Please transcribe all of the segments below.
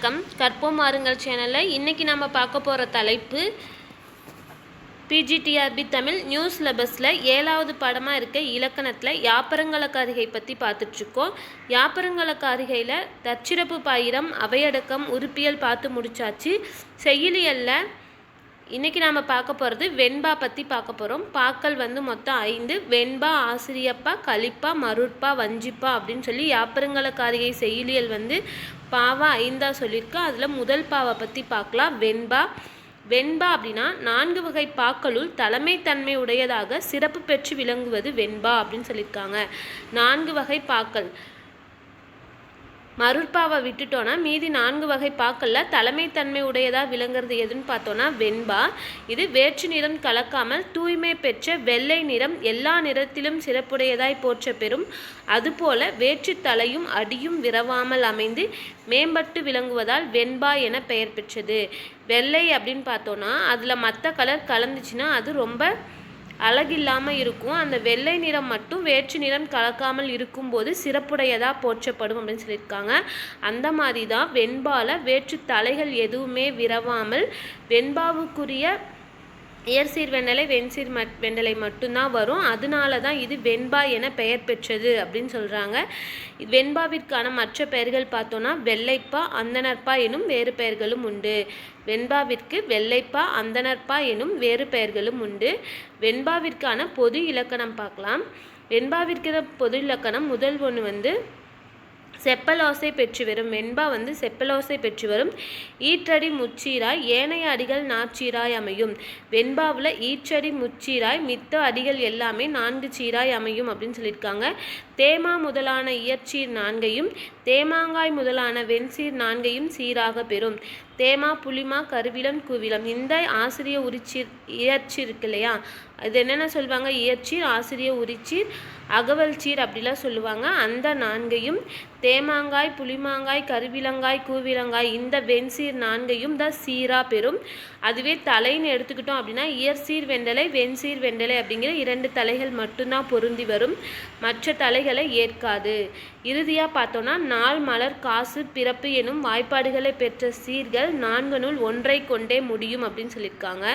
வணக்கம். கற்போம் மாறுங்கள் சேனலில் இன்றைக்கி நம்ம பார்க்க போகிற தலைப்பு பிஜிடிஆர்பி தமிழ் நியூ சிலபஸில் ஏழாவது பாடமாக இருக்க இலக்கணத்தில் யாப்பரங்கலக்காரிகை பற்றி பார்த்துட்ருக்கோம். யாப்பரங்கலக்காரிகையில் தச்சிறப்பு பாயிரம் அவையடக்கம் உறுப்பியல் பார்த்து முடிச்சாச்சு. செயலியலில் இன்றைக்கி நாம் பார்க்க போகிறது வெண்பா பற்றி பார்க்க போகிறோம் பாக்கள் வந்து மொத்தம் ஐந்து. வெண்பா ஆசிரியப்பா கலிப்பா மருட்பா வஞ்சிப்பா அப்படின்னு சொல்லி யாப்பருங்கலக்காரிகை செயலியல் வந்து பாவா ஐந்தா சொல்லியிருக்கு அதில் முதல் பாவை பற்றி பார்க்கலாம். வெண்பா. வெண்பா அப்படின்னா நான்கு வகை பாக்களுள் தலைமைத்தன்மை உடையதாக சிறப்பு பெற்று விளங்குவது வெண்பா அப்படின்னு சொல்லியிருக்காங்க நான்கு வகை பாக்கள். மருட்பாவை விட்டுட்டோன்னா மீதி நான்கு வகை பாக்கல்ல தலைமைத்தன்மை உடையதாக விளங்குறது எதுன்னு பார்த்தோன்னா வெண்பா. இது வேற்று நிறம் கலக்காமல் தூய்மை பெற்ற வெள்ளை நிறம் எல்லா நிறத்திலும் சிறப்புடையதாய் போற்ற பெறும். அதுபோல வேற்று தலையும் அடியும் விரவாமல் அமைந்து மேம்பட்டு விளங்குவதால் வெண்பா என பெயர் பெற்றது. வெள்ளை அப்படின்னு பார்த்தோன்னா அதில் மற்ற கலர் கலந்துச்சுன்னா அது ரொம்ப அழகில்லாமல் இருக்கும். அந்த வெள்ளை நிறம் மட்டும் வேற்று நிறம் கலக்காமல் இருக்கும்போது சிறப்புடையதாக போற்றப்படும் அப்படின்னு சொல்லியிருக்காங்க. அந்த மாதிரி தான் வெண்பால வேற்று தலைகள் எதுவுமே விரவாமல் வெண்பாவுக்குரிய இயற்சீர் வெண்ணலை வெண்சீர் மட் வெண்ணலை மட்டும்தான் வரும். அதனால தான் இது வெண்பா என பெயர் பெற்றது அப்படின்னு சொல்கிறாங்க வெண்பாவிற்கான மற்ற பெயர்கள் பார்த்தோன்னா வெள்ளைப்பா அந்தனர்ப்பா எனும் வேறு பெயர்களும் உண்டு. வெண்பாவிற்கு வெள்ளைப்பா அந்தனர்ப்பா எனும் வேறு பெயர்களும் உண்டு. வெண்பாவிற்கான பொது இலக்கணம் பார்க்கலாம். வெண்பாவிற்கிற பொது இலக்கணம் முதல் ஒன்று வந்து செப்பலோசை பெற்று வரும். வெண்பா வந்து செப்பலோசை பெற்று வரும். ஈற்றடி முச்சீராய் ஏனைய அடிகள் நாச்சீராய் அமையும். வெண்பாவில் ஈற்றடி முச்சீராய் மித்த அடிகள் எல்லாமே நான்கு சீராய் அமையும் அப்படின்னு சொல்லியிருக்காங்க. தேமா முதலான இயற்சீர் நான்கையும் தேமாங்காய் முதலான வெண்சீர் நான்கையும் சீராக பெறும். தேமா புளிமா கருவிலம் குவிலம் இந்த ஆசிரிய உரிச்சீர் இயற்சி இருக்கு இல்லையா அது என்னென்ன சொல்லுவாங்க இயற்சீர் ஆசிரிய உரிச்சீர் அகவல் சீர் அப்படிலாம் சொல்லுவாங்க. அந்த நான்கையும் தேமாங்காய் புளிமாங்காய் கருவிலங்காய் கூவிலங்காய் இந்த வெண்சீர் நான்கையும் தான் சீராக பெறும். அதுவே தலைன்னு எடுத்துக்கிட்டோம் அப்படின்னா இயற்சீர் வெண்டலை வெண்சீர் வெண்டலை அப்படிங்கிற இரண்டு தலைகள் மட்டும்தான் பொருந்தி வரும். மற்ற தலைகளை ஏற்காது. இறுதியாக பார்த்தோன்னா நாள் மலர் காசு பிறப்பு எனும் வாய்ப்பாடுகளை பெற்ற சீர்கள் நான்கு நூல் ஒன்றை கொண்டே முடியும் அப்படின்னு சொல்லியிருக்காங்க.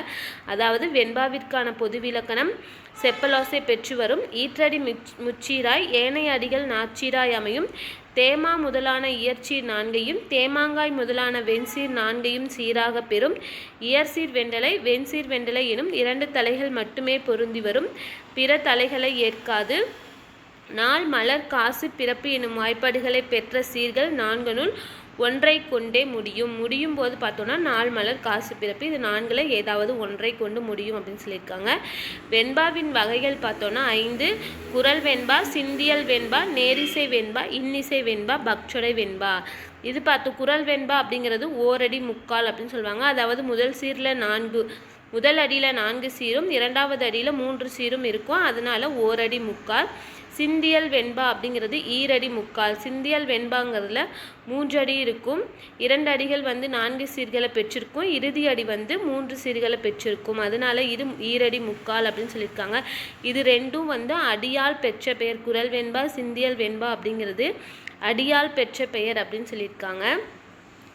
அதாவது வெண்பாவிற்கான பொது விளக்கணம் செப்பலோசை பெற்று வரும் ஈற்றடி முச்சீராய் ஏனைய அடிகள் நாச்சீராய் அமையும் தேமா முதலான இயற்சீர் நான்கையும் தேமாங்காய் முதலான வெண்சீர் நான்கையும் சீராக பெறும் இயற்சீர் வெண்டலை வெண்சீர் வெண்டலை எனும் இரண்டு தலைகள் மட்டுமே பொருந்தி வரும் பிற தலைகளை ஏற்காது நாள் மலர் காசு பிறப்பு எனும் வாய்ப்பாடுகளை பெற்ற சீர்கள் நான்கனுள் ஒன்றை கொண்டே முடியும். முடியும் போது பார்த்தோன்னா நாள் மலர் காசு பிறப்பு இது நான்கில் ஏதாவது ஒன்றை கொண்டு முடியும் அப்படின்னு சொல்லியிருக்காங்க. வெண்பாவின் வகைகள் பார்த்தோன்னா ஐந்து குரல் வெண்பா சிந்தியல் வெண்பா நேரிசை வெண்பா இன்னிசை வெண்பா பக்சொடை வெண்பா. இது பார்த்து குரல் வெண்பா அப்படிங்கிறது ஓரடி முக்கால் அப்படின்னு சொல்லுவாங்க. அதாவது முதல் சீரில் நான்கு முதல் அடியில் நான்கு சீரும் இரண்டாவது அடியில் மூன்று சீரும் இருக்கும். அதனால ஓரடி முக்கால். சிந்தியல் வெண்பா அப்படிங்கிறது ஈரடி முக்கால். சிந்தியல் வெண்பாங்கிறதுல மூன்று அடி இருக்கும். இரண்டு அடிகள் வந்து நான்கு சீர்களை பெற்றிருக்கும். இறுதி அடி வந்து மூன்று சீர்களை பெற்றிருக்கும். அதனால இது ஈரடி முக்கால் அப்படின்னு சொல்லியிருக்காங்க. இது ரெண்டும் வந்து அடியால் பெற்ற பெயர். குரல் வெண்பா சிந்தியல் வெண்பா அப்படிங்கிறது அடியால் பெற்ற பெயர் அப்படின்னு சொல்லியிருக்காங்க.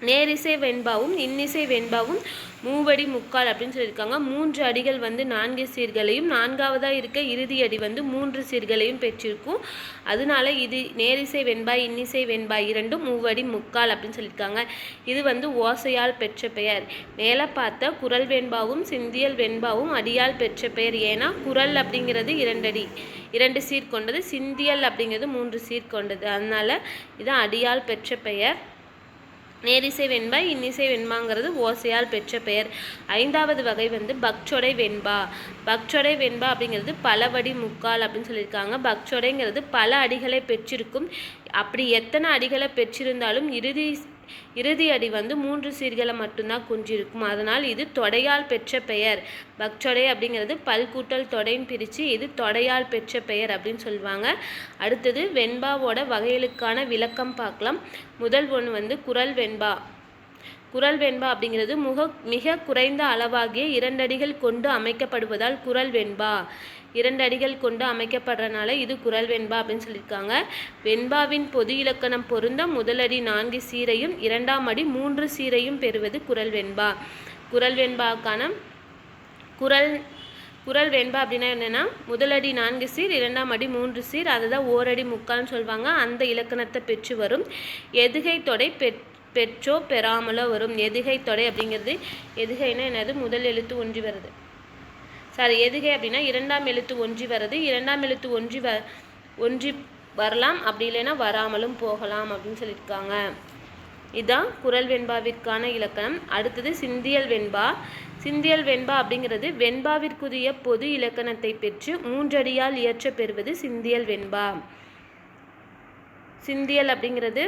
நேரிசை வெண்பாவும் இன்னிசை வெண்பாவும் மூவடி முக்கால் அப்படின்னு சொல்லியிருக்காங்க. மூன்று அடிகள் வந்து நான்கு சீர்களையும் நான்காவதாக இருக்க இறுதி அடி வந்து மூன்று சீர்களையும் பெற்றிருக்கும். அதனால இது நேரிசை வெண்பா இன்னிசை வெண்பா இரண்டும் மூவடி முக்கால் அப்படின்னு சொல்லியிருக்காங்க. இது வந்து ஓசையால் பெற்ற பெயர். மேலே பார்த்த குரல் வெண்பாவும் சிந்தியல் வெண்பாவும் அடியால் பெற்ற பெயர். ஏன்னா குரல் அப்படிங்கிறது இரண்டடி இரண்டு சீர் கொண்டது சிந்தியல் அப்படிங்கிறது மூன்று சீர் கொண்டது. அதனால இது அடியால் பெற்ற பெயர். நேரிசை வெண்பா இன்னிசை வெண்பாங்கிறது ஓசையால் பெற்ற பெயர். ஐந்தாவது வகை வந்து பக்சொடை வெண்பா. பக்சொடை வெண்பா அப்படிங்கிறது பலவடி முக்கால் அப்படின்னு சொல்லியிருக்காங்க. பக்சொடைங்கிறது பல அடிகளை பெற்றிருக்கும். அப்படி எத்தனை அடிகளை பெற்றிருந்தாலும் இறுதி இறுதி அடி வந்து மூன்று சீர்களை மட்டும்தான் குஞ்சிருக்கும் அதனால் இது தொடையால் பெற்ற பெயர். பக்சொடை அப்படிங்கிறது பல்கூட்டல் தொடைன்னு பிரித்து இது தொடையால் பெற்ற பெயர் அப்படின்னு சொல்லுவாங்க. அடுத்தது வெண்பாவோட வகைகளுக்கான விளக்கம் பார்க்கலாம். முதல் ஒன்று வந்து குரல் வெண்பா. குரல் வெண்பா அப்படிங்கிறது முக மிக குறைந்த அளவாகிய இரண்டடிகள் கொண்டு அமைக்கப்படுவதால் குரல் வெண்பா இரண்டு அடிகள் கொண்டு அமைக்கப்படுறனால இது குரல் வெண்பா அப்படின்னு சொல்லியிருக்காங்க. வெண்பாவின் பொது இலக்கணம் பொருந்த முதலடி நான்கு சீரையும் இரண்டாம் அடி மூன்று சீரையும் பெறுவது குரல் வெண்பா குரல் வெண்பாக்கான குரல் குரல் வெண்பா அப்படின்னா என்னென்னா முதலடி நான்கு சீர் இரண்டாம் அடி மூன்று சீர் அதை தான் ஓரடி முக்கால்னு சொல்லுவாங்க. அந்த இலக்கணத்தை பெற்று வரும். எதுகை தொடை பெற் பெற்றோ பெறாமலோ வரும். எதுகை தொடை அப்படிங்கிறது எதுகைனா என்னது? முதல் எழுத்து ஒன்றி வருது சாரி எதுகை அப்படின்னா இரண்டாம் எழுத்து ஒன்றி வருது இரண்டாம் எழுத்து ஒன்றி வ ஒன்றி வரலாம். அப்படி இல்லைன்னா வராமலும் போகலாம் அப்படின்னு சொல்லியிருக்காங்க. இதுதான் குரல் வெண்பாவிற்கான இலக்கணம். அடுத்தது சிந்தியல் வெண்பா. சிந்தியல் வெண்பா அப்படிங்கிறது வெண்பாவிற்குரிய பொது இலக்கணத்தை பெற்று மூன்றடியால் இயற்ற பெறுவது சிந்தியல் வெண்பா. சிந்தியல் அப்படிங்கிறது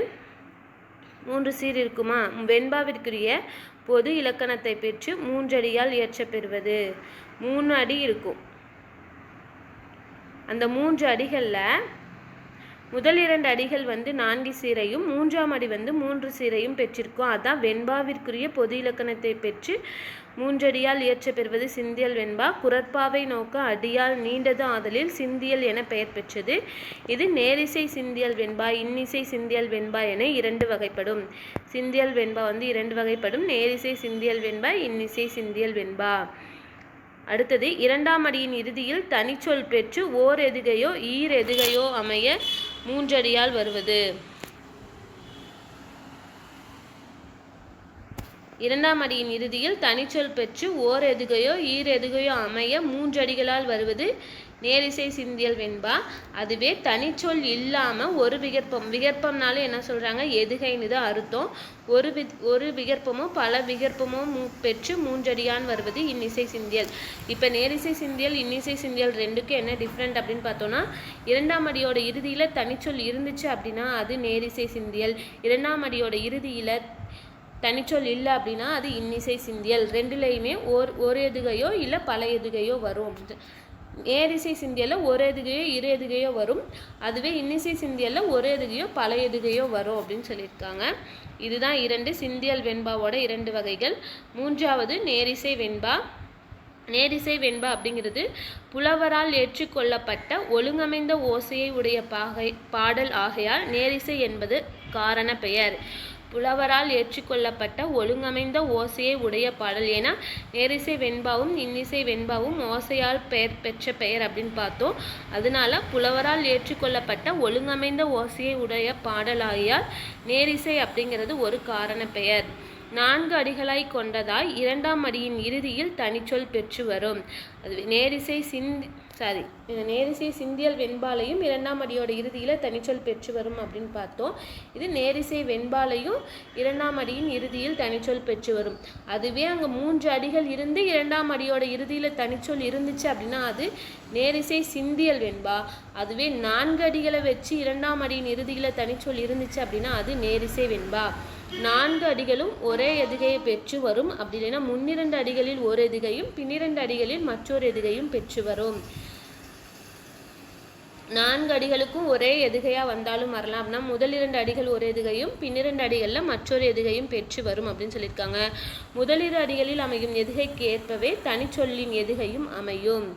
மூன்று சீர் இருக்குமா? வெண்பாவிற்குரிய பொது இலக்கணத்தை பெற்று மூன்றடியால் இயற்றப்பெறுவது. மூணு அடி இருக்கும். அந்த மூன்று அடிகளில் முதல் இரண்டு அடிகள் வந்து நான்கு சீரையும் மூன்றாம் அடி வந்து மூன்று சீரையும் பெற்றிருக்கும். அதான் வெண்பாவிற்குரிய பொது இலக்கணத்தை பெற்று மூன்றடியால் இயற்ற பெறுவது சிந்தியல் வெண்பா. குரற்பாவை நோக்க அடியால் நீண்டது ஆதலில் சிந்தியல் என பெயர் பெற்றது. இது நேரிசை சிந்தியல் வெண்பா இன்னிசை சிந்தியல் வெண்பா என இரண்டு வகைப்படும். சிந்தியல் வெண்பா வந்து இரண்டு வகைப்படும். நேரிசை சிந்தியல் வெண்பா இன்னிசை சிந்தியல் வெண்பா. அடுத்தது இரண்டாம் அடியின் இறுதியில் தனிச்சொல் பெற்று ஓர் எதுகையோ ஈர் எதுகையோ அமைய மூன்றடியால் வருவது. இரண்டாம் அடியின் இறுதியில் தனிச்சொல் பெற்று ஓர் எதுகையோ ஈர் எதுகையோ அமைய மூன்றடிகளால் வருவது. நேரிசை சிந்தியல் வெண்பா. அதுவே தனிச்சொல் இல்லாமல் ஒரு விகற்பம். விகற்பம்னாலும் என்ன சொல்கிறாங்க எதுகைன்னு தான் அர்த்தம். ஒரு வி ஒரு விகற்பமோ பல விகற்பமோ மூ பெற்று மூன்றடியான் வருவது இன்னிசை சிந்தியல். இப்போ நேரிசை சிந்தியல் இன்னிசை சிந்தியல் ரெண்டுக்கும் என்ன டிஃப்ரெண்ட் அப்படின்னு பார்த்தோன்னா இரண்டாம் அடியோட இறுதியில் தனிச்சொல் இருந்துச்சு அப்படின்னா அது நேரிசை சிந்தியல். இரண்டாம் அடியோட இறுதியில் தனிச்சொல் இல்லை அப்படின்னா அது இன்னிசை சிந்தியல். ரெண்டுலேயுமே ஓர் ஒரு எதுகையோ இல்லை பல எதுகையோ வரும். அப்படின்ட்டு நேரிசை சிந்தியலில் ஒரு எதுகையோ இரு எதுகையோ வரும். அதுவே இன்னிசை சிந்தியில் ஒரு எதுகையோ பல எதுகையோ வரும் அப்படின்னு சொல்லியிருக்காங்க. இதுதான் இரண்டு சிந்தியல் வெண்பாவோட இரண்டு வகைகள். மூன்றாவது நேரிசை வெண்பா. நேரிசை வெண்பா அப்படிங்கிறது புலவரால் ஏற்றுக்கொள்ளப்பட்ட ஒழுங்கமைந்த ஓசையை உடைய பாகை பாடல் ஆகையால் நேரிசை என்பது காரண பெயர். புலவரால் ஏற்றுக்கொள்ளப்பட்ட ஒழுங்கமைந்த ஓசையை உடைய பாடல். ஏன்னா நேரிசை வெண்பாவும் இன்னிசை வெண்பாவும் ஓசையால் பெயர் பெற்ற பெயர் அப்படின்னு பார்த்தோம். அதனால புலவரால் ஏற்றுக்கொள்ளப்பட்ட ஒழுங்கமைந்த ஓசையை உடைய பாடலாகியால் நேரிசை அப்படிங்கிறது ஒரு காரண பெயர். நான்கு அடிகளாய் கொண்டதாய் இரண்டாம் அடியின் இறுதியில் தனிச்சொல் பெற்று வரும். அது நேரிசை சிந்தி சாரி. நேரிசை சிந்தியல் வெண்பாலையும் இரண்டாம் அடியோட இறுதியில் தனிச்சொல் பெற்று வரும் அப்படின்னு பார்த்தோம். இது நேரிசை வெண்பாலையும் இரண்டாம் அடியின் இறுதியில் தனிச்சொல் பெற்று வரும். அதுவே அங்கே மூன்று அடிகள் இருந்து இரண்டாம் அடியோட இறுதியில் தனிச்சொல் இருந்துச்சு அப்படின்னா அது நேரிசை சிந்தியல் வெண்பா. அதுவே நான்கு அடிகளை வச்சு இரண்டாம் அடியின் இறுதியில் தனிச்சொல் இருந்துச்சு அப்படின்னா அது நேரிசை வெண்பா. நான்கு அடிகளும் ஒரே எதுகையை பெற்று வரும். அப்படி இல்லைன்னா முன்னிரண்டு அடிகளில் ஒரு எதுகையும் பின்னிரண்டு அடிகளில் மற்றொரு எதுகையும் பெற்று வரும். நான்கு அடிகளுக்கும் ஒரே எதுகையாக வந்தாலும் வரலாம். அப்படின்னா முதல் இரண்டு அடிகள் ஒரு எதுகையும் பின்னிரண்டு அடிகளில் மற்றொரு எதுகையும் பெற்று வரும் அப்படின்னு சொல்லியிருக்காங்க. முதலிரு அடிகளில் அமையும் எதுகைக்கு ஏற்பவே தனிச்சொல்லின் எதுகையும் அமையும்.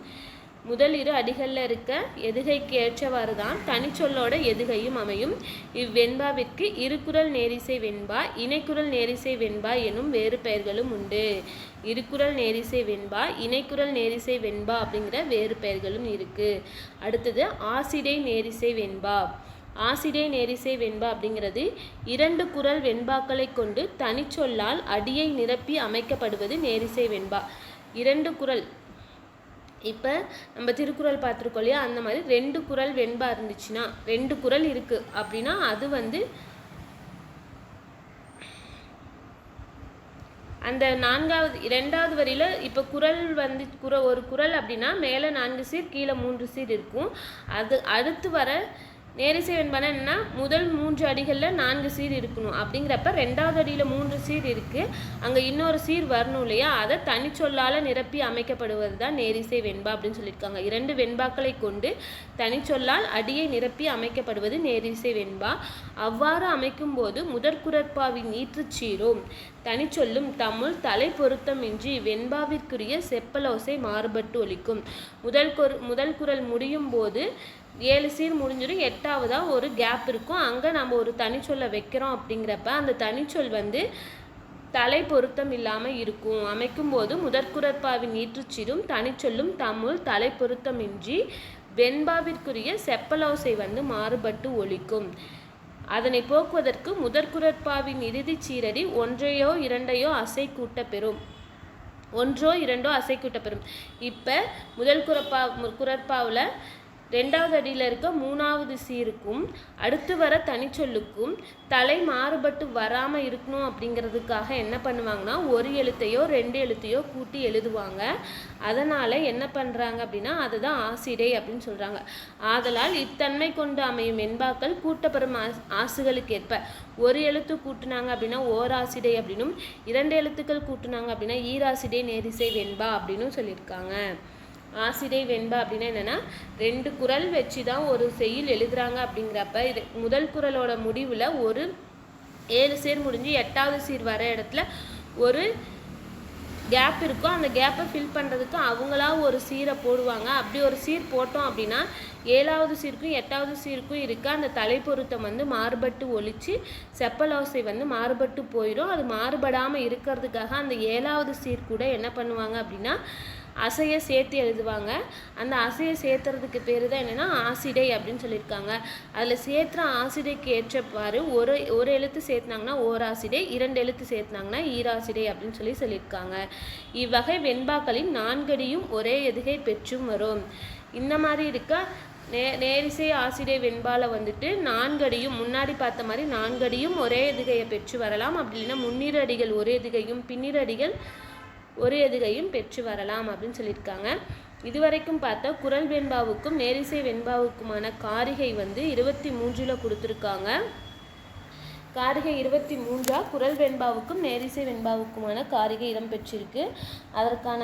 முதல் இரு அடிகளில் இருக்க எதுகைக்கு ஏற்றவாறு தான் தனிச்சொல்லோட எதுகையும் அமையும். இவ்வெண்பாவிற்கு இருக்குறள் நேரிசை வெண்பா இணைக்குறள் நேரிசை வெண்பா எனும் வேறு பெயர்களும் உண்டு. இருக்குறள் நேரிசை வெண்பா இணைக்குறள் நேரிசை வெண்பா அப்படிங்கிற வேறு பெயர்களும் இருக்கு. அடுத்தது ஆசிடை நேரிசை வெண்பா. ஆசிடை நேரிசை வெண்பா அப்படிங்கிறது இரண்டு குரல் வெண்பாக்களை கொண்டு தனிச்சொல்லால் அடியை நிரப்பி அமைக்கப்படுவது நேரிசை வெண்பா. இரண்டு குரல் இப்போ நம்ம திருக்குறள் பார்த்துருக்கோம் இல்லையா? அந்த மாதிரி ரெண்டு குரல் வெண்பா இருந்துச்சுன்னா ரெண்டு குரல் இருக்குது அப்படின்னா அது வந்து அந்த நான்காவது ரெண்டாவது வரியில் இப்போ குரல் வந்து குர ஒரு குரல் அப்படின்னா மேலே நான்கு சீர் கீழே மூன்று சீர் இருக்கும். அது அடுத்து வர நேரிசை வெண்பானா என்னன்னா முதல் மூன்று அடிகளில் நான்கு சீர் இருக்கணும். அப்படிங்கிறப்ப ரெண்டாவது அடியில் மூன்று சீர் இருக்குது அங்கே இன்னொரு சீர் வரணும் இல்லையா? அதை தனிச்சொல்லால் நிரப்பி அமைக்கப்படுவது தான் நேரிசை வெண்பா அப்படின்னு சொல்லியிருக்காங்க. இரண்டு வெண்பாக்களை கொண்டு தனிச்சொல்லால் அடியை நிரப்பி அமைக்கப்படுவது நேரிசை வெண்பா. அவ்வாறு அமைக்கும்போது முதற்குரற்பாவின் ஈற்றுச்சீரும் தனிச்சொல்லும் தமிழ் தலை பொருத்தமின்றி வெண்பாவிற்குரிய செப்பலோசை மாறுபட்டு ஒலிக்கும். முதல் கொரு முதல் குரல் முடியும் போது ஏழு சீர் முடிஞ்சிடும் எட்டாவதாக ஒரு கேப் இருக்கும். அங்கே நம்ம ஒரு தனிச்சொல்லை வைக்கிறோம் அப்படிங்கிறப்ப அந்த தனிச்சொல் வந்து தலை பொருத்தம் இல்லாமல் இருக்கும். அமைக்கும்போது முதற்குரற்பாவின் ஈற்றுச்சிடும் தனிச்சொல்லும் தமிழ் தலை பொருத்தமின்றி வெண்பாவிற்குரிய செப்பலோசை வந்து மாறுபட்டு ஒழிக்கும் அதனை போக்குவதற்கு முதற்குரற்பாவின் இறுதிச் சீரடி ஒன்றையோ இரண்டையோ அசை கூட்ட பெறும். ஒன்றோ இரண்டோ அசை கூட்ட பெறும். இப்போ முதல் குரப்பா குரற்பாவில் ரெண்டாவது அடியில் இருக்க மூணாவது சீருக்கும் அடுத்து வர தனிச்சொல்லுக்கும் தலை மாறுபட்டு வராமல் இருக்கணும் அப்படிங்கிறதுக்காக என்ன பண்ணுவாங்கன்னா ஒரு எழுத்தையோ ரெண்டு எழுத்தையோ கூட்டி எழுதுவாங்க. அதனால் என்ன பண்ணுறாங்க அப்படின்னா அதுதான் ஆசிடை அப்படின்னு சொல்கிறாங்க ஆதலால் இத்தன்மை கொண்டு அமையும் வெண்பாக்கள் கூட்டப்பெறும் ஆஸ் ஆசுகளுக்கு ஏற்ப. ஒரு எழுத்து கூட்டினாங்க அப்படின்னா ஓராசிடை அப்படின்னும் இரண்டு எழுத்துக்கள் கூட்டினாங்க அப்படின்னா ஈராசிடை நேரிசை வெண்பா அப்படின்னும் சொல்லியிருக்காங்க. ஆசிரியை வெண்பா அப்படின்னா என்னென்னா ரெண்டு குரல் வச்சு தான் ஒரு செய்யுள் எழுதுறாங்க அப்படிங்கிறப்ப இது முதல் குரலோட முடிவில் ஒரு ஏழு சீர் முடிஞ்சு எட்டாவது சீர் வர இடத்துல ஒரு கேப் இருக்கும். அந்த கேப்பை ஃபில் பண்ணுறதுக்கு அவங்களா ஒரு சீரை போடுவாங்க. அப்படி ஒரு சீர் போட்டோம் அப்படின்னா ஏழாவது சீருக்கும் எட்டாவது சீருக்கும் இருக்க அந்த தலைப்பொருத்தம் வந்து மாறுபட்டு ஒழிச்சு செப்பலோசை வந்து மாறுபட்டு போயிடும். அது மாறுபடாமல் இருக்கிறதுக்காக அந்த ஏழாவது சீர் கூட என்ன பண்ணுவாங்க அப்படின்னா அசையை சேர்த்து எழுதுவாங்க. அந்த அசையை சேர்த்துறதுக்கு பேர் தான் என்னென்னா ஆசிடை அப்படின்னு சொல்லியிருக்காங்க. அதில் சேர்த்துற ஆசிடைக்கு ஏற்றவாறு ஒரு ஒரு எழுத்து சேர்த்துனாங்கன்னா ஓராசிடை இரண்டு எழுத்து சேர்த்துனாங்கன்னா ஈராசிடை அப்படின்னு சொல்லி சொல்லியிருக்காங்க. இவ்வகை வெண்பாக்களின் நான்கடியும் ஒரே எதுகை பெற்றும் வரும். இந்த மாதிரி இருக்க நே நேரிசை ஆசிடை வெண்பால வந்துட்டு நான்கடியும் முன்னாடி பார்த்த மாதிரி நான்கடியும் ஒரே எதுகையை பெற்று வரலாம். அப்படி இல்லைன்னா முன்னிரடிகள் ஒரே எதுகையும் பின்னிரடிகள் ஒரு எதுகையும் பெற்று வரலாம் அப்படின்னு சொல்லியிருக்காங்க. இதுவரைக்கும் பார்த்தா குரல் வெண்பாவுக்கும் நேரிசை வெண்பாவுக்குமான காரிகை வந்து இருபத்தி மூன்றில் கொடுத்துருக்காங்க. காரிகை இருபத்தி மூன்றா குரல் வெண்பாவுக்கும் நேரிசை வெண்பாவுக்குமான காரிகை இடம்பெற்றிருக்கு அதற்கான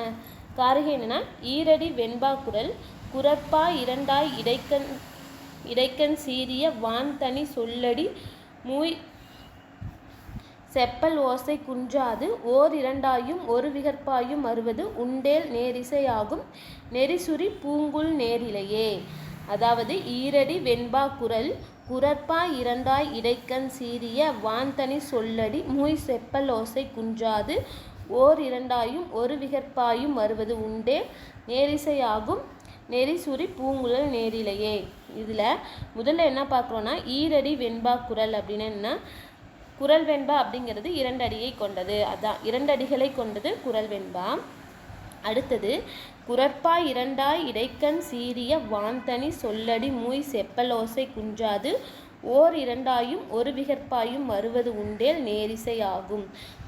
காரிகை என்னன்னா ஈரடி வெண்பா குரல் குரப்பா இரண்டாய் இடைக்கண் இடைக்கண் சீரிய வான் தனி சொல்லடி மூய் செப்பல் ஓசை குன்றாது ஓர் இரண்டாயும் ஒரு விகற்பாயும் வருவது உண்டேல் நேரிசையாகும் நெறிசுரி பூங்குல் நேரிலையே. அதாவது ஈரடி வெண்பா குரல் குரற்பா இரண்டாய் இடைக்கண் சீரிய வான்தனி சொல்லடி மூய் செப்பல் ஓசை குன்றாது ஓர் இரண்டாயும் ஒரு விகற்பாயும் வருவது உண்டே நேரிசையாகும் நெறிசுரி பூங்குழல் நேரிலையே. இதில் முதல்ல என்ன பார்க்குறோன்னா ஈரடி வெண்பா குரல் அப்படின்னு என்ன? குரல் வெண்பா அப்படிங்கிறது இரண்டு அடியை கொண்டது. அதான் இரண்டு அடிகளை கொண்டது குரல் வெண்பா. அடுத்தது குரற்பா இரண்டாய் இடைக்கண் சீரிய வான்தனி சொல்லடி மூய் செப்பலோசை குன்றாது. ஓர் இரண்டாயும் ஒரு விகற்பாயும் வருவது உண்டேல் நேரிசை ஆகும்.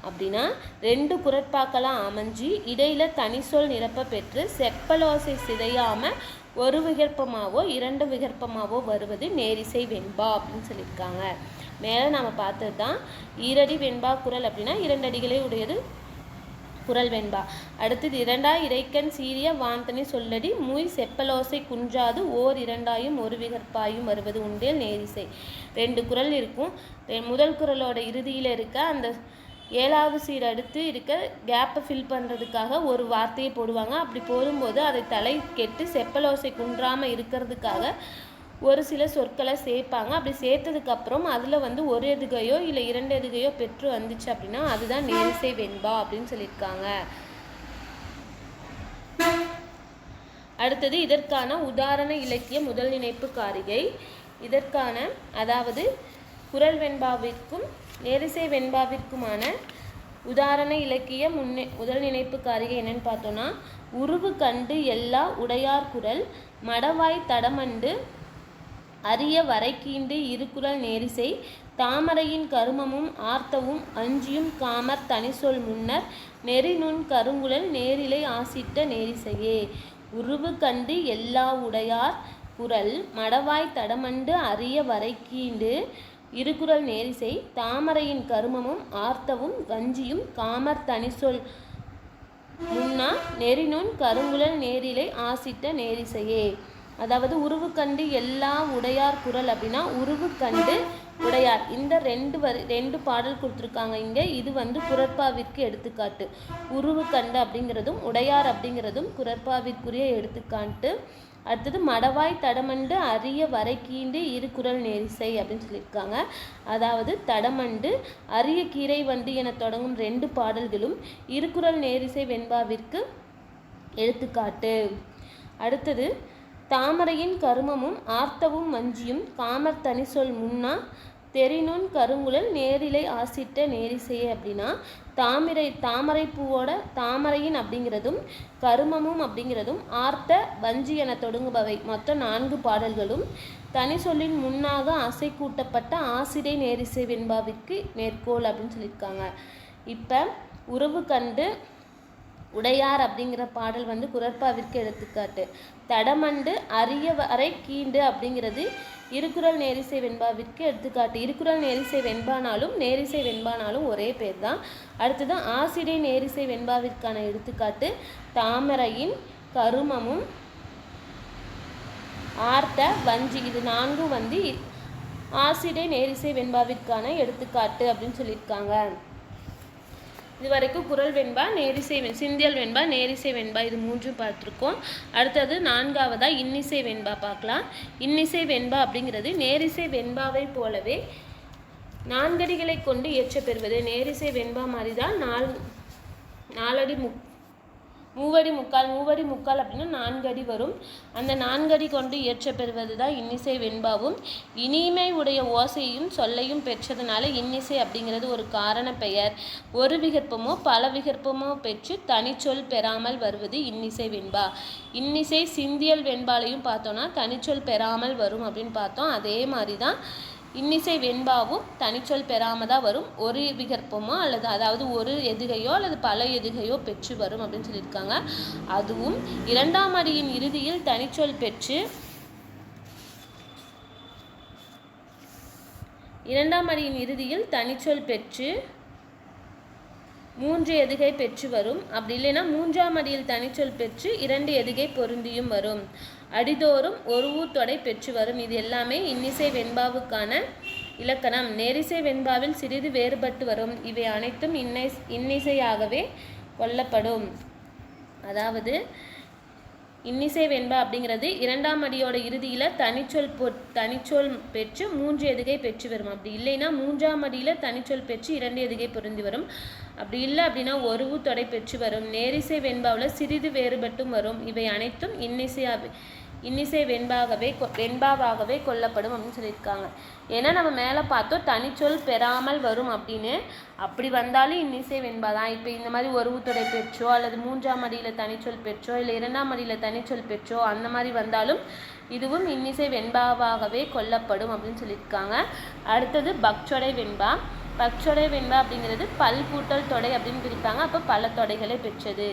அப்படின்னா ரெண்டு குரற்பாக்கெல்லாம் அமைஞ்சு இடையில தனிசொல் நிரப்ப பெற்று செப்பலோசை சிதையாம ஒரு விகற்பமாவோ இரண்டு விகற்பமாவோ வருவது நேரிசை வெண்பா அப்படின்னு சொல்லியிருக்காங்க. மேலே நாம் பார்த்தது தான் ஈரடி வெண்பா குரல் அப்படின்னா இரண்டு உடையது குரல் வெண்பா. அடுத்தது இரண்டா இறைக்கண் சீரிய வாந்தனி சொல்லடி மூய் செப்பலோசை குன்றாது ஓர் இரண்டாயும் ஒரு விகற்பாயும் வருவது உண்டேல் நேரிசை. ரெண்டு குரல் இருக்கும். முதல் குரலோட இறுதியில் இருக்க அந்த ஏழாவது சீர் அடுத்து இருக்க கேப்பை ஃபில் பண்ணுறதுக்காக ஒரு வார்த்தையை போடுவாங்க. அப்படி போடும்போது அதை தலை கெட்டு செப்பலோசை குன்றாமல் இருக்கிறதுக்காக ஒரு சில சொற்களை சேர்ப்பாங்க. அப்படி சேர்த்ததுக்கப்புறம் அதில் வந்து ஒரு எதுகையோ இல்லை இரண்டு எதுகையோ பெற்று வந்துச்சு அப்படின்னா அதுதான் நேரிசை வெண்பா அப்படின்னு சொல்லியிருக்காங்க. அடுத்தது இதற்கான உதாரண இலக்கிய முதல் நினைப்பு காரிகை. இதற்கான அதாவது குரல் வெண்பாவிற்கும் நேரிசை வெண்பாவிற்குமான உதாரண இலக்கிய முன்னே முதல் நினைப்பு காரிகை என்னன்னு பார்த்தோன்னா உருவு கண்டு எல்லா உடையார் குரல் மடவாய் தடமண்டு அரிய வரைக்கீண்டு இருக்குறள் நேரிசை தாமரையின் கருமமும் ஆர்த்தவும் அஞ்சியும் காமர் தனிசொல் முன்னர் நெறிநுண் கருங்குழல் நேரிலை ஆசிட்ட நேரிசையே. உருவு கண்டு எல்லா உடையார் குரல் மடவாய் தடமண்டு அரிய வரைக்கீண்டு இருகுறள் நேரிசை தாமரையின் கருமமும் ஆர்த்தவும் வஞ்சியும் காமர் தனிசொல் முன்னா நெறிநுண் கருங்குழல் நேரிலை ஆசிட்ட நேரிசையே. அதாவது உருவு கண்டு எல்லா உடையார் குரல் அப்படின்னா உருவு கண்டு உடையார். இந்த ரெண்டு வரி ரெண்டு பாடல் கொடுத்துருக்காங்க இங்கே. இது வந்து குரற்பாவிற்கு எடுத்துக்காட்டு. உருவு கண்டு அப்படிங்கிறதும் உடையார் அப்படிங்கிறதும் குரற்பாவிற்குரிய எடுத்துக்காட்டு. அடுத்தது மடவாய் தடமண்டு அரிய வரை கீண்டு இரு குரல் நேரிசை அப்படின்னு சொல்லியிருக்காங்க. அதாவது தடமண்டு அரிய கீரை வண்டு என தொடங்கும் ரெண்டு பாடல்களும் இருக்குறள் நேரிசை வெண்பாவிற்கு எடுத்துக்காட்டு. அடுத்தது தாமரையின் கருமமும் ஆர்த்தவும் மஞ்சியும் காமர் தனிசொல் முன்னா தெரிநுண் கருங்குழல் நேரிலை ஆசிட்ட நேரிசையே அப்படின்னா தாமரை தாமரை பூவோட தாமரையின் அப்படிங்கிறதும் கருமமும் அப்படிங்கிறதும் ஆர்த்த வஞ்சி என தொடங்குபவை. மொத்தம் நான்கு பாடல்களும் தனி சொல்லின் முன்னாக அசை கூட்டப்பட்ட ஆசிரை நேரிசை வெண்பாவிற்கு மேற்கோள் அப்படின்னு சொல்லியிருக்காங்க. இப்போ உறவு கண்டு உடையார் அப்படிங்கிற பாடல் வந்து குரற்பாவிற்கு எடுத்துக்காட்டு. தடமண்டு அரிய வரை கீண்டு அப்படிங்கிறது இருக்குறள் நேரிசை வெண்பாவிற்கு எடுத்துக்காட்டு. இருக்குறள் நேரிசை வெண்பானாலும் நேரிசை வெண்பானாலும் ஒரே பேர் தான் அடுத்தது ஆசிடை நேரிசை வெண்பாவிற்கான எடுத்துக்காட்டு. தாமரையின் கருமமும் ஆர்த்த வஞ்சி. இது நான்கும் வந்து ஆசிடை நேரிசை வெண்பாவிற்கான எடுத்துக்காட்டு அப்படின்னு சொல்லியிருக்காங்க. இது வரைக்கும் குரல் வெண்பா நேரிசை வெண் சிந்தியல் வெண்பா நேரிசை வெண்பா இது மூன்றும் பார்த்துருக்கோம். அடுத்தது நான்காவதாக இன்னிசை வெண்பா பார்க்கலாம். இன்னிசை வெண்பா அப்படிங்கிறது நேரிசை வெண்பாவை போலவே நான்கடிகளை கொண்டு இயற்றப்பெறுவது நேரிசை வெண்பா மாதிரி தான் நால் நாலடி முக் மூவடி முக்கால் மூவடி முக்கால் அப்படின்னா நான்கு அடி வரும். அந்த நான்கடி கொண்டு இயற்றப்பெறுவது தான் இன்னிசை வெண்பாவும். இனிமை உடைய ஓசையும் சொல்லையும் பெற்றதுனால இன்னிசை அப்படிங்கிறது ஒரு காரண பெயர். ஒரு விகற்பமோ பல விகற்பமோ பெற்று தனிச்சொல் பெறாமல் வருவது இன்னிசை வெண்பா. இன்னிசை சிந்தியல் வெண்பாலையும் பார்த்தோன்னா தனிச்சொல் பெறாமல் வரும் அப்படின்னு பார்த்தோம். அதே மாதிரி தான் இன்னிசை வெண்பாவும் தனிச்சொல் பெறாமல் தான் வரும். ஒரு விகற்பமோ அல்லது அதாவது ஒரு எதுகையோ அல்லது பல எதுகையோ பெற்று வரும் அப்படின்னு சொல்லியிருக்காங்க. அதுவும் இரண்டாம் அடியின் இறுதியில் தனிச்சொல் பெற்று இரண்டாம் அடியின் இறுதியில் தனிச்சொல் பெற்று மூன்று எதுகை பெற்று வரும். அப்படி இல்லைன்னா மூன்றாம் அடியில் தனிச்சொல் பெற்று இரண்டு எதுகை பொருந்தியும் வரும். அடிதோறும் ஒரு ஊர் தொடை பெற்று வரும். இது எல்லாமே இன்னிசை வெண்பாவுக்கான இலக்கணம். நேரிசை வெண்பாவில் சிறிது வேறுபட்டு வரும். இவை அனைத்தும் இன்னை இன்னிசையாகவே கொல்லப்படும். அதாவது இன்னிசை வெண்பா அப்படிங்கிறது இரண்டாம் அடியோட இறுதியில் தனிச்சொல் பொ தனிச்சொல் பெற்று மூன்று எதுகை பெற்று வரும். அப்படி இல்லைன்னா மூன்றாம் அடியில் தனிச்சொல் பெற்று இரண்டு எதுகை பொருந்தி வரும். அப்படி இல்லை அப்படின்னா ஒருவு தொடை பெற்று வரும். நேரிசை வெண்பாவில் சிறிது வேறுபட்டும் வரும். இவை அனைத்தும் இன்னிசையாக இன்னிசை வெண்பாகவே கொ வெண்பாவாகவே கொல்லப்படும் அப்படின்னு சொல்லியிருக்காங்க. ஏன்னா நம்ம மேலே பார்த்தோம் தனிச்சொல் பெறாமல் வரும் அப்படின்னு. அப்படி வந்தாலும் இன்னிசை வெண்பா தான். இப்போ இந்த மாதிரி ஒரு பெற்றோ அல்லது மூன்றாம் அடியில் தனிச்சொல் பெற்றோ இல்லை இரண்டாம் அடியில் தனிச்சொல் பெற்றோ அந்த மாதிரி வந்தாலும் இதுவும் இன்னிசை வெண்பாவாகவே கொல்லப்படும் அப்படின்னு சொல்லியிருக்காங்க. அடுத்தது பக்சொடை வெண்பா. பக்சொடை வெண்பா அப்படிங்கிறது பல் கூட்டல் தொடை அப்படின்னு பிரிப்பாங்க. அப்போ பல தொடைகளை பெற்றது.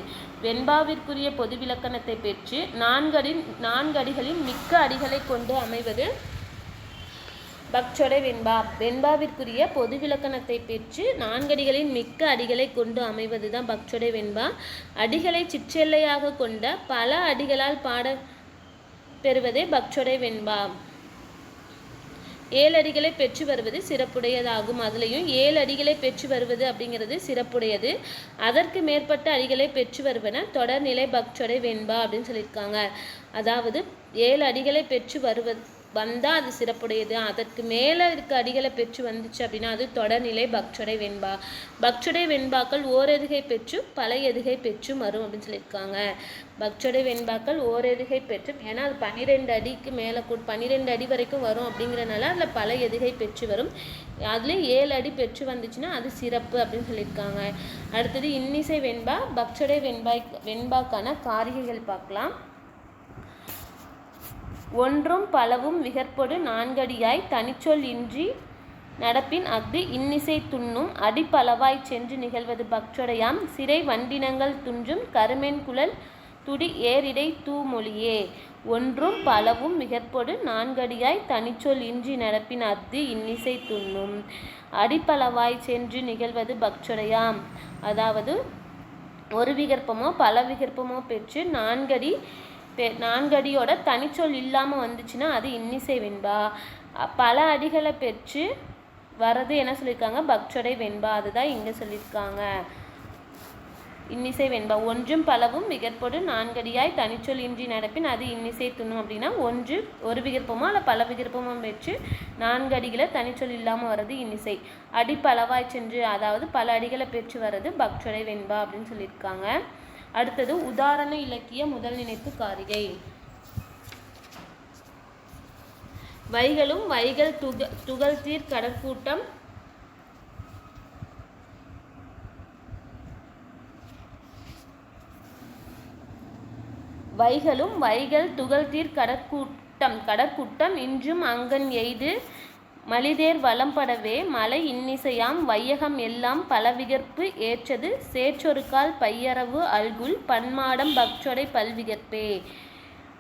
வெண்பாவிற்குரிய பொது விளக்கணத்தை பெற்று நான்கடின் நான்கடிகளின் மிக்க அடிகளை கொண்டு அமைவது பக்சொடை வெண்பா. வெண்பாவிற்குரிய பொது விளக்கணத்தை பெற்று நான்கடிகளின் மிக்க அடிகளை கொண்டு அமைவது தான் பக்சொடை வெண்பா. அடிகளை சிற்றெல்லையாக கொண்ட பல அடிகளால் பாட பெறுவதே பக்சொடை வெண்பா. ஏழு அடிகளை பெற்று வருவது சிறப்புடையதாகும். அதுலேயும் ஏழு அடிகளை பெற்று வருவது அப்படிங்கிறது சிறப்புடையது. அதற்கு மேற்பட்ட அடிகளை பெற்று வருவன தொடர்நிலை பக்சொடை வெண்பா அப்படின்னு சொல்லியிருக்காங்க. அதாவது ஏழு அடிகளை பெற்று வருவது வந்தால் அது சிறப்புடையது. அதற்கு மேலே இருக்க அடிகளை பெற்று வந்துச்சு அப்படின்னா அது தொடர்நிலை பக்ஷடை வெண்பா. பக்ஷடை வெண்பாக்கள் ஓரெதுகை பெற்று பல எதுகை பெற்றும் வரும் அப்படின்னு சொல்லியிருக்காங்க. பக்ஷடை வெண்பாக்கள் ஓரெதுகை பெற்றும். ஏன்னா அது பன்னிரெண்டு அடிக்கு மேலே கூ பன்னிரெண்டு அடி வரைக்கும் வரும் அப்படிங்கிறனால அதில் பல எதுகை பெற்று வரும். அதுலேயும் ஏழு அடி பெற்று வந்துச்சுன்னா அது சிறப்பு அப்படின்னு சொல்லியிருக்காங்க. அடுத்தது இன்னிசை வெண்பா பக்ஷடை வெண்பாய் வெண்பாக்கான காரிகைகள் பார்க்கலாம். ஒன்றும் பலவும் விகற்பொடு நான்கடியாய் தனிச்சொல் இன்றி நடப்பின் அஃது இன்னிசை துண்ணும் அடிப்பளவாய் சென்று நிகழ்வது பக்சொடையாம் சிறை வண்டினங்கள் துன்றும் கருமென் குழல் துடி ஏரிடை தூமொழியே. ஒன்றும் பலவும் மிகற்பொடு நான்கடியாய் தனிச்சொல் இன்றி நடப்பின் அஃது இன்னிசை துன்னும் அடிப்பளவாய் சென்று நிகழ்வது பக்ஷொடையாம். அதாவது ஒரு விகற்பமோ பல விகற்பமோ பெற்று நான்கடி பெ நான்கடியோட தனிச்சொல் இல்லாமல் வந்துச்சுன்னா அது இன்னிசை வெண்பா. பல அடிகளை பெற்று வர்றது என்ன சொல்லியிருக்காங்க பக்சடை வெண்பா. அதுதான் இங்கே சொல்லியிருக்காங்க இன்னிசை வெண்பா. ஒன்றும் பலவும் விகற்போடு நான்கடியாய் தனிச்சொல் இன்றி நடப்பின் அது இன்னிசை துண்ணும் அப்படின்னா ஒன்று ஒரு விகற்பமோ அல்ல பல விகற்பமோ பெற்று நான்கு அடிகளை தனிச்சொல் இல்லாமல் வர்றது இன்னிசை. அடி பலவாய் சென்று அதாவது பல அடிகளை பெற்று வர்றது பக்சடை வெண்பா அப்படின்னு சொல்லியிருக்காங்க அடுத்தது உதாரண இலக்கிய முதல் நினைப்பு காரிகை. வைகளும் வைகள் துக துகள்தீர் கடற்கூட்டம். வைகளும் வைகள் துகள்தீர் கடற்கூட்டம் கடற்கூட்டம் இன்றும் அங்கன் எய்து மலிதேர் வலம்படவே மலை இன்னிசையாம் வையகம் எல்லாம் பலவிகற்பு ஏற்றது சேற்றொருக்கால் பையரவு அல்குல் பன்மாடம் பக்சொடை பல்விகற்பே.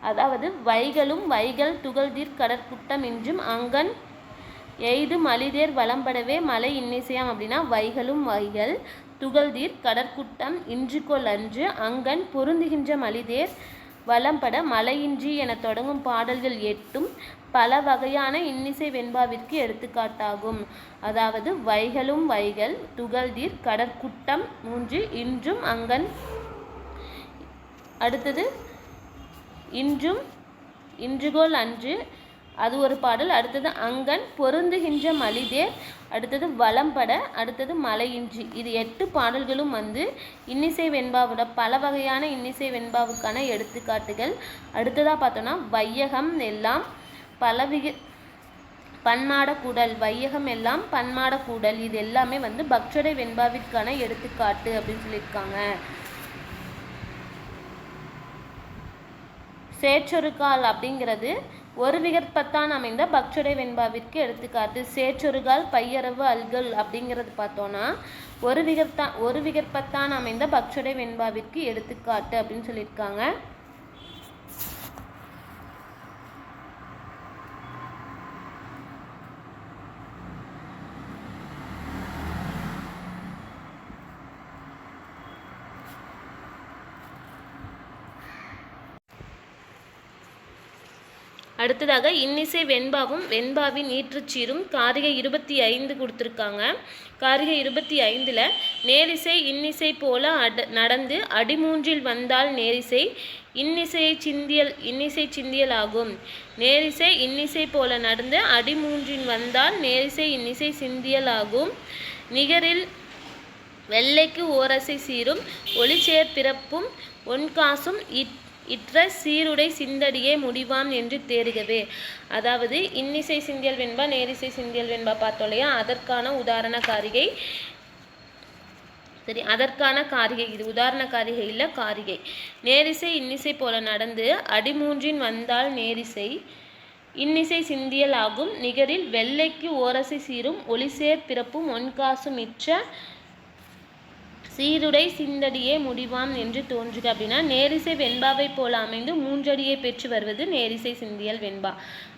அதாவது வைகளும் வைகள் துகள்தீர் கடற்குட்டம் இன்றும் அங்கன் எய்து மலிதேர் வலம்படவே மலை இன்னிசையாம் அப்படின்னா வைகளும் வைகள் துகள்தீர் கடற்குட்டம் இன்று கொள் அன்று அங்கன் பொருந்துகின்ற மலிதேர் வலம்பட மலையின்றி என தொடங்கும் பாடல்கள் எட்டும் பல வகையான இன்னிசை வெண்பாவிற்கு எடுத்துக்காட்டாகும். அதாவது வைகளும் வைகள் துகள்தீர் கடற்குட்டம் மூன்று இன்றும் அங்கன். அடுத்தது இன்றும் இன்றுகோல் அன்று அது ஒரு பாடல். அடுத்தது அங்கன் பொருந்துகின்ற மலிதேர். அடுத்தது வளம்பட அடுத்தது மலையின்றி. இது எட்டு பாடல்களும் வந்து இன்னிசை வெண்பாவோட பல வகையான இன்னிசை வெண்பாவுக்கான எடுத்துக்காட்டுகள். அடுத்ததாக பார்த்தோன்னா வையகம் எல்லாம் பலவிக பன்மாட கூடல். வையகம் எல்லாம் பன்மாடக்கூடல் இது எல்லாமே வந்து பக்ஷடை வெண்பாவிற்கான எடுத்துக்காட்டு அப்படின்னு சொல்லியிருக்காங்க. சேற்றொருக்கால் அப்படிங்கிறது ஒரு விகற்பத்தான் அமைந்த பக்சுடை வெண்பாவிற்கு எடுத்துக்காட்டு சேற்றொருகால் பையரவு அல்கல் அப்படிங்கிறது பார்த்தோன்னா ஒரு விகற்பத்தான் ஒரு விகற்பத்தான் அமைந்த பக்சுடை வெண்பாவிற்கு எடுத்துக்காட்டு அப்படின்னு சொல்லியிருக்காங்க. அடுத்ததாக இன்னிசை வெண்பாவும் வெண்பாவின் ஈற்றுச்சீரும் காரிகை இருபத்தி ஐந்து கொடுத்துருக்காங்க. காரிகை இருபத்தி ஐந்தில் நேரிசை இன்னிசை போல அட நடந்து அடிமூன்றில் வந்தால் நேரிசை இன்னிசையை சிந்தியல் இன்னிசை சிந்தியல் ஆகும். நேரிசை இன்னிசை போல நடந்து அடிமூன்றில் வந்தால் நேரிசை இன்னிசை சிந்தியல் ஆகும். நிகரில் வெள்ளைக்கு ஓரசை சீரும் ஒளிச்சேர் பிறப்பும் ஒன்காசும் இட் இற்ற சீருடை சிந்தடியே முடிவாம் என்று தேறுகவே. அதாவது இன்னிசை சிந்தியல் வெண்பா நேரிசை சிந்தியல் வெண்பா பார்த்தோம் இல்லையா அதற்கான உதாரண காரிகை. சரி அதற்கான காரிகை. இது உதாரண காரிகை இல்லை காரிகை. நேரிசை இன்னிசை போல நடந்து அடிமூன்றின் வந்தால் நேரிசை. இன்னிசை சிந்தியல் ஆகும். நிகரில் வெள்ளைக்கு ஓரசை சீரும் ஒளிசேர் பிறப்பும் ஒன்காசும் இற்ற சீருடை சிந்தடியே முடிவாம் என்று தோன்றுக அப்படின்னா நேரிசை வெண்பாவை போல அமைந்து மூன்றடியை பெற்று வருவது நேரிசை சிந்தியல் வெண்பா.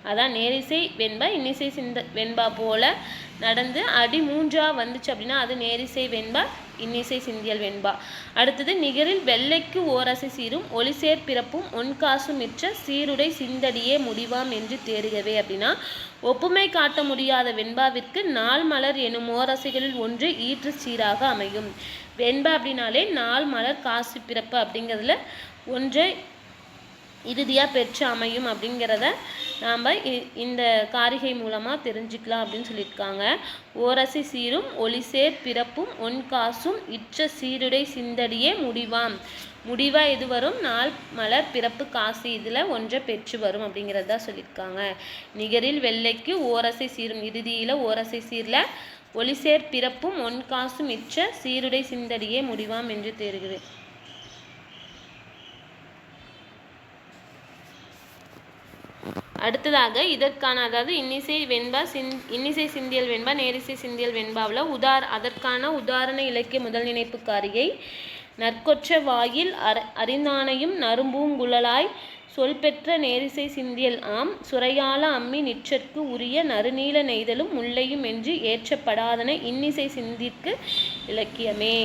அதான் நேரிசை வெண்பா இன்னிசை சிந்த வெண்பா போல நடந்து அடி மூன்றா வந்துச்சு அப்படின்னா அது நேரிசை வெண்பா இன்னிசை சிந்தியல் வெண்பா. அடுத்தது நிகரில் வெள்ளைக்கு ஓரசை சீரும் ஒளிசேர் பிறப்பும் ஒன்காசும் மிற்ற சீருடை சிந்தடியே முடிவாம் என்று தேறுகவே அப்படின்னா ஒப்புமை காட்ட முடியாத வெண்பாவிற்கு நாள் மலர் எனும் ஓரசைகளில் ஒன்று ஈற்று சீராக அமையும். வெண்பா அப்படின்னாலே நாள் மலர் காசு பிறப்பு அப்படிங்கிறதுல ஒன்றை இறுதியாக பெற்று அமையும் அப்படிங்கிறத நாம் இந்த காரிகை மூலமாக தெரிஞ்சுக்கலாம் அப்படின்னு சொல்லியிருக்காங்க. ஓரசை சீரும் ஒளிசேர் பிறப்பும் ஒன்காசும் இற்ற சீருடை சிந்தடியே முடிவாம். முடிவாக இது வரும்? நாள் மலர் பிறப்பு காசு இதில் ஒன்றை பெற்று வரும் அப்படிங்கிறதா சொல்லியிருக்காங்க. நிகரில் வெள்ளைக்கு ஓரசை சீரும் இறுதியில் ஓரசை சீரில் ஒளிசேர் பிறப்பும் ஒன்காசும் இற்ற சீருடை சிந்தடியே முடிவாம் என்று தேறுகிறது அடுத்ததாக இதற்கான அதாவது இன்னிசை வெண்பா சிந் இன்னிசை சிந்தியல் வெண்பா நேரிசை சிந்தியல் வெண்பாவில் உதார் அதற்கான உதாரண இலக்கிய முதல் நினைப்பு காரியை நற்கொற்ற வாயில் அர அறிந்தானையும் நரும்பூங்குழலாய் சொல் பெற்ற நேரிசை சிந்தியல் ஆம் சுரையால அம்மி நிற்றற்கு உரிய நறுநீல நெய்தலும் முல்லையும் என்று ஏற்றப்படாதன இன்னிசை சிந்திற்கு இலக்கியமே.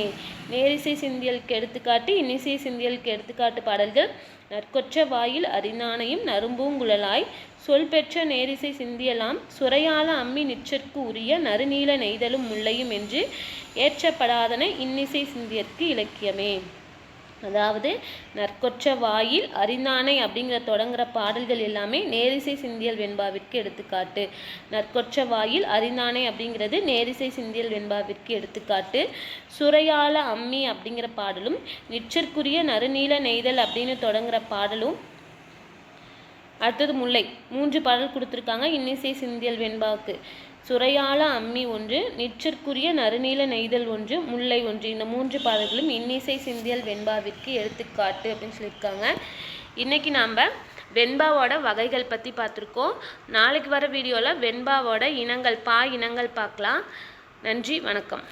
நேரிசை சிந்தியலுக்கு எடுத்துக்காட்டு இன்னிசை சிந்தியலுக்கு எடுத்துக்காட்டு பாடல்கள் நற்கொற்ற வாயில் அறிந்தானையும் நறும்பூங்குழலாய் சொல் பெற்ற நேரிசை சிந்தியலாம். சுரையால அம்மி நிற்றற்கு உரிய நறுநீல நெய்தலும் முல்லையும் என்று ஏற்றப்படாதன இன்னிசை சிந்தியற்கு இலக்கியமே. அதாவது நற்கொற்ற வாயில் அறிந்தானை அப்படிங்கிற தொடங்குற பாடல்கள் எல்லாமே நேரிசை சிந்தியல் வெண்பாவிற்கு எடுத்துக்காட்டு. நற்கொற்ற வாயில் அறிந்தானை அப்படிங்கிறது நேரிசை சிந்தியல் வெண்பாவிற்கு எடுத்துக்காட்டு. சுரையால அம்மி அப்படிங்கிற பாடலும் நிச்சற்குரிய நறுநீல நெய்தல் அப்படின்னு தொடங்குற பாடலும் அடுத்தது முல்லை மூன்று பாடல் கொடுத்துருக்காங்க. இன்னிசை சிந்தியல் வெண்பாவுக்கு. சுரையால அம்மி ஒன்று நிச்சற்குரிய நறுநீல நெய்தல் ஒன்று முல்லை ஒன்று. இந்த மூன்று பாடல்களும் இன்னிசை சிந்தியல் வெண்பாவிற்கு எடுத்துக்காட்டு அப்படின்னு சொல்லியிருக்காங்க. இன்றைக்கி நாம் வெண்பாவோட வகைகள் பற்றி பார்த்துருக்கோம். நாளைக்கு வர வீடியோவில் வெண்பாவோட இனங்கள் பா இனங்கள் பார்க்கலாம். நன்றி வணக்கம்.